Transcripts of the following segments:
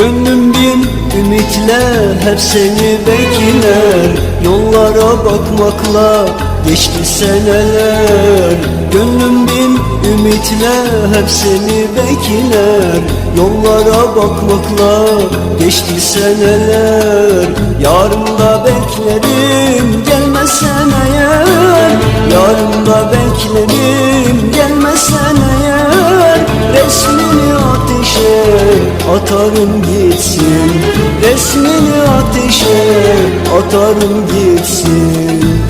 Gönlüm bin ümitle hep seni bekler. Yollara bakmakla geçti seneler. Gönlüm bin ümitle hep seni bekler. Yollara bakmakla geçti seneler. Yarın da beklerim gelmezsen eğer. Yarın da beklerim atarım gitsin Resmini ateşe atarım gitsin.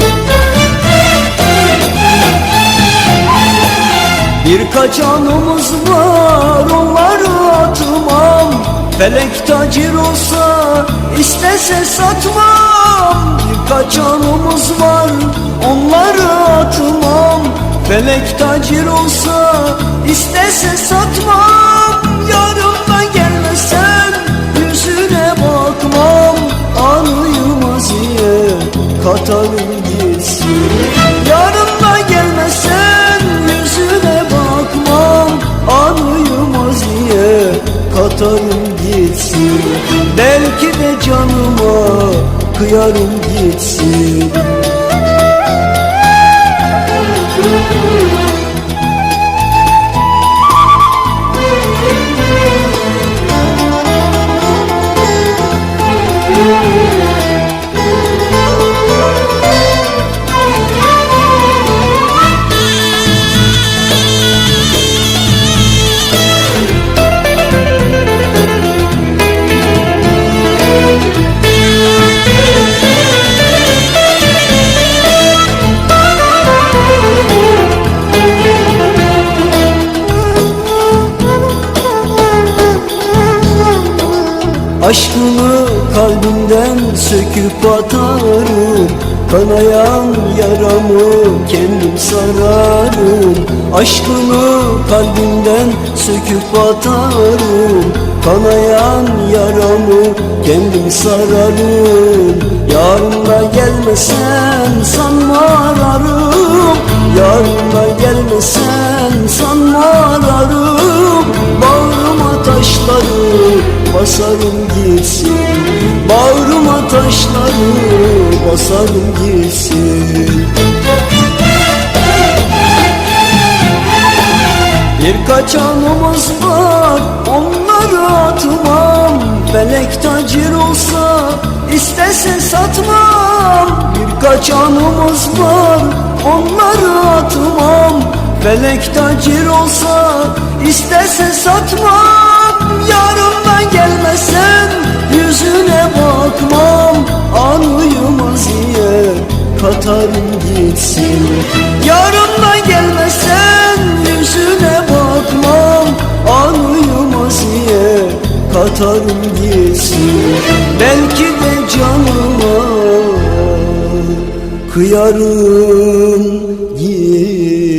Birkaç anımız var onları atmam. Felek tacir olsa istese satmam. Birkaç anımız var onları atmam. Felek tacir olsa istese satmam katarım gitsin. Belki de canıma kıyarım gitsin Aşkını kalbimden söküp atarım. Kanayan yaramı kendim sararım. Aşkını kalbimden söküp atarım. Kanayan yaramı kendim sararım. Yarın da gelmesen sanma ararım. Yarın da gelmesen sanma ararım. Bağrıma taşları basarım taşları basarım gitsin Birkaç anımız var onları atmam. Felek tacir olsa istese satmam. Birkaç anımız var onları atmam. Felek tacir olsa istese satmam katarım gitsin. Yarından gelmesen yüzüne bakmam. Anıyı maziye katarım gitsin. Belki de canıma kıyarım gitsin